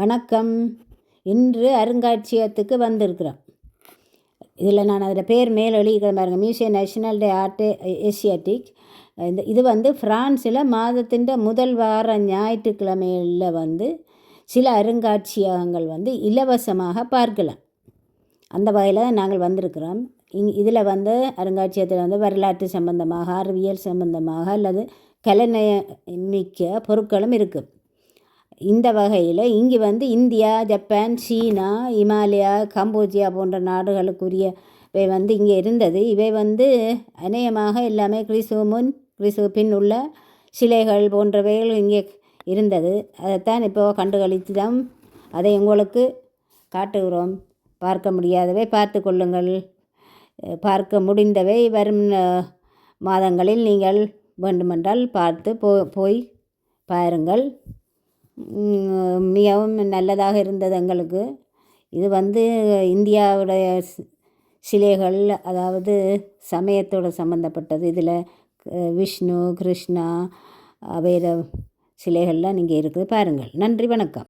வணக்கம். இன்று அருங்காட்சியகத்துக்கு வந்திருக்கிறோம். இதில் நான் அதில் பேர் மேல் எழுதிக்கிறேன் பாருங்க. மியூசியம் நேஷனல் டே ஆர்ட் ஏசியாட்டிக் இந்த இது வந்து ஃப்ரான்ஸில் மாதத்தின் முதல் வார ஞாயிற்றுக்கிழமையில் வந்து சில அருங்காட்சியகங்கள் வந்து இலவசமாக பார்க்கலாம். அந்த வகையில் தான் நாங்கள் வந்திருக்கிறோம். இங் இதில் வந்து அருங்காட்சியகத்தில் வந்து வரலாற்று சம்பந்தமாக அறிவியல் சம்பந்தமாக அல்லது கலைநயமிக்க பொருட்களும் இருக்குது இந்த வகையில் இங்கே வந்து India Japan China Himalaya Cambodia போன்ற நாடுகளுக்குரிய இவை வந்து இங்கே இருந்தது. இவை வந்து அநேகமாக எல்லாமே கிறிஸ்துவ முன் கிறிஸ்துவ பின் உள்ள சிலைகள் போன்றவைகள் இங்கே இருந்தது. அதைத்தான் இப்போ கண்டுகளித்து தான் அதை உங்களுக்கு காட்டுகிறோம். பார்க்க முடியாதவை பார்த்து கொள்ளுங்கள். பார்க்க முடிந்தவை வரும் மாதங்களில் நீங்கள் வேண்டுமென்றால் பார்த்து போ போய் பாருங்கள். மிகவும் நல்லதாக இருந்தது எங்களுக்கு. இது வந்து இந்தியாவுடைய சிலைகள் அதாவது சமயத்தோடு சம்மந்தப்பட்டது இதில் விஷ்ணு கிருஷ்ணா வேத சிலைகள்லாம் இங்கே இருக்குது. பாருங்கள். நன்றி வணக்கம்.